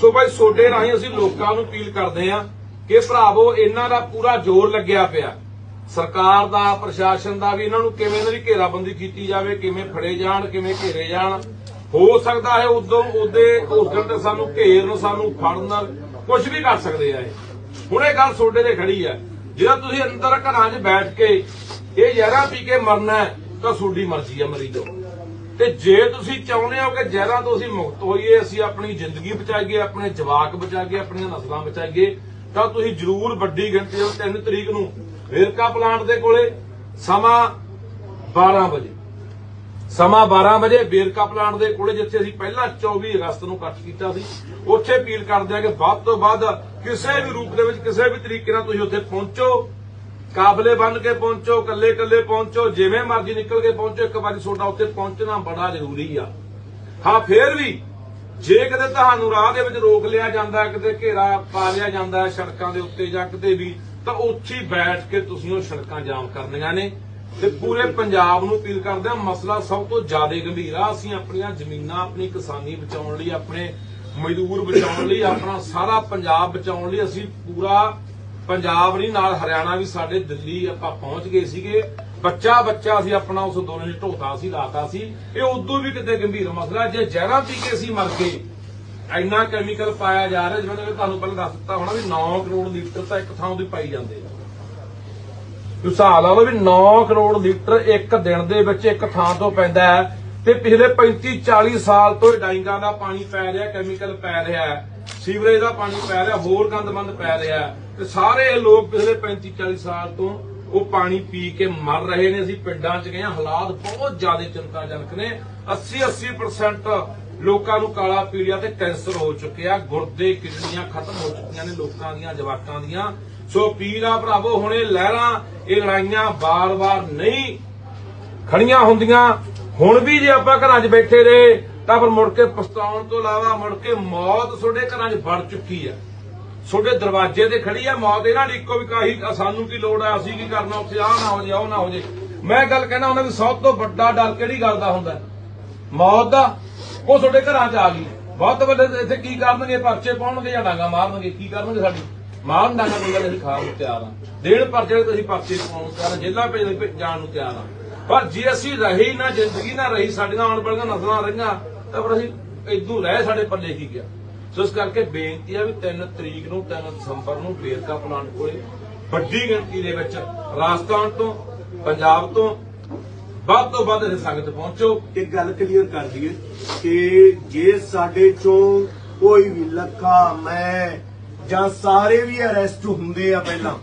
ਸੋ ਭਾਈ, ਸੋਡੇ ਰਾਹੀਂ ਅਸੀਂ ਲੋਕਾਂ ਨੂੰ ਅਪੀਲ ਕਰਦੇ ਹਾਂ ਕਿ ਭਰਾਵੋ, ਇਹਨਾਂ ਦਾ ਪੂਰਾ ਜ਼ੋਰ ਲੱਗਿਆ ਪਿਆ। ਸਰਕਾਰ ਦਾ, ਪ੍ਰਸ਼ਾਸਨ ਦਾ ਵੀ ਇਹਨਾਂ ਨੂੰ ਕਿਵੇਂ ਇਹਨਾਂ ਦੀ ਘੇਰਾਬੰਦੀ ਕੀਤੀ ਜਾਵੇ, ਕਿਵੇਂ ਫੜੇ ਜਾਣ, ਕਿਵੇਂ ਘੇਰੇ ਜਾਣ। ਹੋ ਸਕਦਾ ਹੈ ਉਦੋਂ ਉਹਦੇ, ਉਸ ਦਿਨ ਤੇ ਸਾਨੂੰ ਘੇਰਨ ਸਾਨੂੰ ਫੜਨ ਕੁਝ ਵੀ ਕਰ ਸਕਦੇ ਆ ਇਹ। ਹੁਣ ਇਹ ਗੱਲ ਸੋਡੇ ਤੇ ਖੜੀ ਹੈ ਜਿਹੜਾ ਤੁਸੀਂ ਅੰਦਰ ਘਰਾਂ 'ਚ ਬੈਠ ਕੇ ਇਹ ਜ਼ਹਿਰਾਂ ਪੀ ਕੇ ਮਰਨਾ ਤਾਂ ਸੋਡੀ ਮਰਜ਼ੀ ਹੈ ਮਰੀ ਜਾਓ। ਤੇ ਜੇ ਤੁਸੀਂ ਚਾਹੁੰਦੇ ਹੋ ਕਿ ਜ਼ਹਿਰਾਂ ਤੋਂ ਅਸੀਂ ਮੁਕਤ ਹੋਈਏ, ਅਸੀਂ ਆਪਣੀ ਜ਼ਿੰਦਗੀ ਬਚਾਈਏ, ਆਪਣੇ ਜਵਾਕ ਬਚਾਈਏ, ਆਪਣੀਆਂ ਨਸਲਾਂ ਬਚਾਈਏ, ਤਾਂ ਤੁਸੀਂ ਜ਼ਰੂਰ ਵੱਡੀ ਗਿਣਤੀ ਵਿੱਚ 3 ਤਰੀਕ ਨੂੰ ਵੇਰਕਾ ਪਲਾਂਟ ਦੇ ਕੋਲੇ, ਸਮਾਂ 12 ਵਜੇ। ਸਮਾਂ 12 ਵਜੇ ਵੇਰਕਾ ਪਲਾਂਟ ਦੇ ਕੋਲੇ, ਜਿੱਥੇ ਅਸੀਂ ਪਹਿਲਾਂ 24 ਅਗਸਤ ਨੂੰ ਇਕੱਠ ਕੀਤਾ ਸੀ, ਉੱਥੇ ਅਪੀਲ ਕਰਦੇ ਹਾਂ ਕਿ ਵੱਧ ਤੋਂ ਵੱਧ ਕਿਸੇ ਵੀ ਰੂਪ ਦੇ ਵਿੱਚ, ਕਿਸੇ ਵੀ ਤਰੀਕੇ ਨਾਲ ਤੁਸੀਂ ਉੱਥੇ ਪਹੁੰਚੋ। ਕਾਬਲੇ ਬਣ ਕੇ ਪਹੁੰਚੋ ਕੱਲੇ ਕੱਲੇ ਪਹੁੰਚੋ, ਜਿਵੇਂ ਮਰਜ਼ੀ ਨਿਕਲ ਕੇ ਪਹੁੰਚੋ, ਇੱਕ ਵਾਰੀ ਤੁਹਾਡਾ ਉੱਥੇ ਪਹੁੰਚਣਾ ਬੜਾ ਜ਼ਰੂਰੀ ਆ। ਹਾਂ, ਫੇਰ ਵੀ ਜੇ ਕਦੇ ਤੁਹਾਨੂੰ ਰਾਹ ਦੇ ਵਿੱਚ ਰੋਕ ਲਿਆ ਜਾਂਦਾ, ਕਿਤੇ ਘੇਰਾ ਪਾ ਲਿਆ ਜਾਂਦਾ ਸੜਕਾਂ ਦੇ ਉੱਤੇ ਜਾਂ ਕਿਤੇ ਵੀ, ਤਾਂ ਉੱਥੇ ਬੈਠ ਕੇ ਤੁਸੀਂ ਉਹ ਸੜਕਾਂ ਜਾਮ ਕਰਨੀਆਂ ਨੇ। ਤੇ ਪੂਰੇ ਪੰਜਾਬ ਨੂੰ ਅਪੀਲ ਕਰਦੇ ਹਾਂ, ਮਸਲਾ ਸਭ ਤੋਂ ਜ਼ਿਆਦਾ ਗੰਭੀਰ ਆ। ਅਸੀਂ ਆਪਣੀਆਂ ਜ਼ਮੀਨਾਂ, ਆਪਣੀ ਕਿਸਾਨੀ ਬਚਾਉਣ ਲਈ, ਆਪਣੇ ਮਜ਼ਦੂਰ ਬਚਾਉਣ ਲਈ, ਆਪਣਾ ਸਾਰਾ ਪੰਜਾਬ ਬਚਾਉਣ ਲਈ ਅਸੀਂ ਪੂਰਾ ਪੰਜਾਬ ਨਹੀਂ, ਨਾਲ ਹਰਿਆਣਾ ਵੀ ਸਾਡੇ ਦਿੱਲੀ ਆਪਾਂ ਪਹੁੰਚ ਗਏ ਸੀਗੇ। ਬੱਚਾ ਬੱਚਾ ਅਸੀਂ ਆਪਣਾ, ਉਸ ਅੰਦੋਲਨ ਢੋਤਾ ਸੀ, ਲਾਤਾ ਸੀ। ਇਹ ਉਦੋਂ ਵੀ ਕਿਤੇ ਗੰਭੀਰ ਮਸਲਾ ਜੇ ਜ਼ਹਿਰਾਂ ਪੀ ਕੇ ਅਸੀਂ ਮਰ ਗਏ, ਇੰਨਾ ਕੈਮੀਕਲ ਪਾਇਆ ਜਾ ਰਿਹਾ, ਜਿਵੇਂ ਕਿ ਤੁਹਾਨੂੰ ਪਹਿਲਾਂ ਦੱਸ ਦਿੱਤਾ ਹੋਣਾ ਵੀ 9 ਕਰੋੜ ਲੀਟਰ ਤਾਂ ਇੱਕ ਥਾਂ ਤੇ ਪਾਈ ਜਾਂਦੇ ਆ। ਹਿਸਾਬ ਲਾ ਲਓ ਵੀ 9 ਕਰੋੜ ਲੀਟਰ ਇੱਕ ਦਿਨ ਦੇ ਵਿੱਚ ਇੱਕ ਥਾਂ ਤੋਂ ਪੈਂਦਾ ਹੈ। ਤੇ ਪਿਛਲੇ 35 40 ਸਾਲ ਤੋਂ ਇਹ ਡਾਈਂਗਾਂ ਦਾ ਪਾਣੀ ਪੈ ਰਿਹਾ ਕੈਮੀਕਲ ਪੈ ਰਿਹਾ ਸੀਵਰੇਜ ਦਾ ਪਾਣੀ ਪੈ ਰਿਹਾ, ਹੋਰ ਗੰਦਮੰਦ ਪੈ ਰਿਹਾ। ਤੇ ਸਾਰੇ ਲੋਕ ਪਿਛਲੇ 35 40 ਸਾਲ ਤੋਂ ਉਹ ਪਾਣੀ ਪੀ ਕੇ ਮਰ ਰਹੇ ਨੇ। ਅਸੀਂ ਪਿੰਡਾਂ 'ਚ ਗਏ ਹਾਂ, ਹਾਲਾਤ ਬਹੁਤ ਜ਼ਿਆਦਾ ਚਿੰਤਾਜਨਕ ਨੇ। 80 80% ਲੋਕਾਂ ਨੂੰ ਕਾਲਾ ਪੀਲੀਆ ਤੇ ਕੈਂਸਰ ਹੋ ਚੁੱਕਿਆ। ਗੁਰਦੇ, ਕਿਡਨੀਆਂ ਖਤਮ ਹੋ ਚੁੱਕੀਆਂ ਨੇ ਲੋਕਾਂ ਦੀਆਂ, ਜਵਾਕਾਂ ਦੀਆਂ। ਸੋ ਪੀਲਾ ਭਰਾਵੋ, ਹੁਣੇ ਲਹਿਰਾਂ, ਇਹ ਲੜਾਈਆਂ ਬਾਰ-ਬਾਰ ਨਹੀਂ ਖੜੀਆਂ ਹੁੰਦੀਆਂ। ਹੁਣ ਵੀ ਜੇ ਆਪਾਂ ਘਰਾਂ 'ਚ ਬੈਠੇ ਰਹੇ ਤਾਂ ਫਿਰ ਮੁੜ ਕੇ ਪਛਤਾਉਣ ਤੋਂ ਇਲਾਵਾ ਮੁੜ ਕੇ ਮੌਤ ਤੁਹਾਡੇ ਘਰਾਂ 'ਚ ਵੜ ਚੁੱਕੀ ਹੈ ਤੁਹਾਡੇ ਦਰਵਾਜ਼ੇ ਤੇ ਖੜੀ ਹੈ ਮੌਤ, ਇਹਨਾਂ ਦੀ ਇੱਕੋ ਵੀ ਕਾਹੀ ਸਾਨੂੰ ਕੀ ਲੋੜ ਹੈ ਅਸੀਂ ਕੀ ਕਰਨਾ, ਉੱਥੇ ਆਹ ਨਾ ਹੋ ਜੇ, ਉਹ ਨਾ ਹੋ ਜੇ। ਮੈਂ ਗੱਲ ਕਹਿਣਾ ਉਹਨਾਂ ਵੀ ਸਭ ਤੋਂ ਵੱਡਾ ਡਰ ਕਿਹੜੀ ਗੱਲ ਦਾ ਹੁੰਦਾ? ਮੌਤ ਦਾ, ਉਹ ਤੁਹਾਡੇ ਘਰਾਂ 'ਚ ਆ ਗਈ। ਬਹੁਤ ਵੱਡੇ ਇੱਥੇ ਕੀ ਕਰਨਗੇ ਪਰਚੇ ਪਾਉਣਗੇ ਜਾਂ ਡਾਂਗਾ ਮਾਰਨਗੇ, ਕੀ ਕਰਨਗੇ ਸਾਡੀ? ਮਾਰਨ ਡਾਂਗਾ ਕੋਈ ਗੱਲ ਅਸੀਂ ਖਾਣ ਨੂੰ ਤਿਆਰ ਆ। ਦੇਣ ਪਰਚੇ ਤੁਸੀਂ ਪਰਚੇ ਪਾਉਣ ਨੂੰ ਤਿਆਰ ਆ ਜੇਲਾਂ ਭੇਜ- ਜਾਣ ਨੂੰ ਤਿਆਰ ਆ। ਪਰ ਜੇ ਅਸੀਂ ਰਹੀ ਨਾ, ਜ਼ਿੰਦਗੀ ਨਾ ਰਹੀ, ਸਾਡੀਆਂ ਆਉਣ ਵਾਲੀਆਂ ਨਸਲਾਂ ਰਹੀਆਂ ਤਾਂ ਫਿਰ ਅਸੀਂ ਇਦੋਂ ਰਹਿ ਸਾਡੇ ਪੱਲੇ ਕੀ ਗਿਆ। ਸੋ ਇਸ ਕਰਕੇ ਬੇਨਤੀ ਆ ਵੀ 3 ਤਰੀਕ ਨੂੰ 3 ਦਸੰਬਰ ਨੂੰ ਵੇਰਕਾ ਪਲਾਂਟ ਕੋਲੇ ਵੱਡੀ ਗਿਣਤੀ ਦੇ ਵਿੱਚ ਰਾਜਸਥਾਨ ਤੋਂ, ਪੰਜਾਬ ਤੋਂ ਵੱਧ ਤੋਂ ਵੱਧ ਇਹ ਸੰਗਤ ਪਹੁੰਚੋ। ਇੱਕ ਗੱਲ ਕਲੀਅਰ ਕਰ ਦਈਏ ਕਿ ਜੇ ਸਾਡੇ ਚੋਂ ਕੋਈ ਵੀ ਲੱਖਾ, ਮੈਂ ਜਾਂ ਸਾਰੇ ਵੀ ਅਰੈਸਟ ਹੁੰਦੇ ਆ ਪਹਿਲਾਂ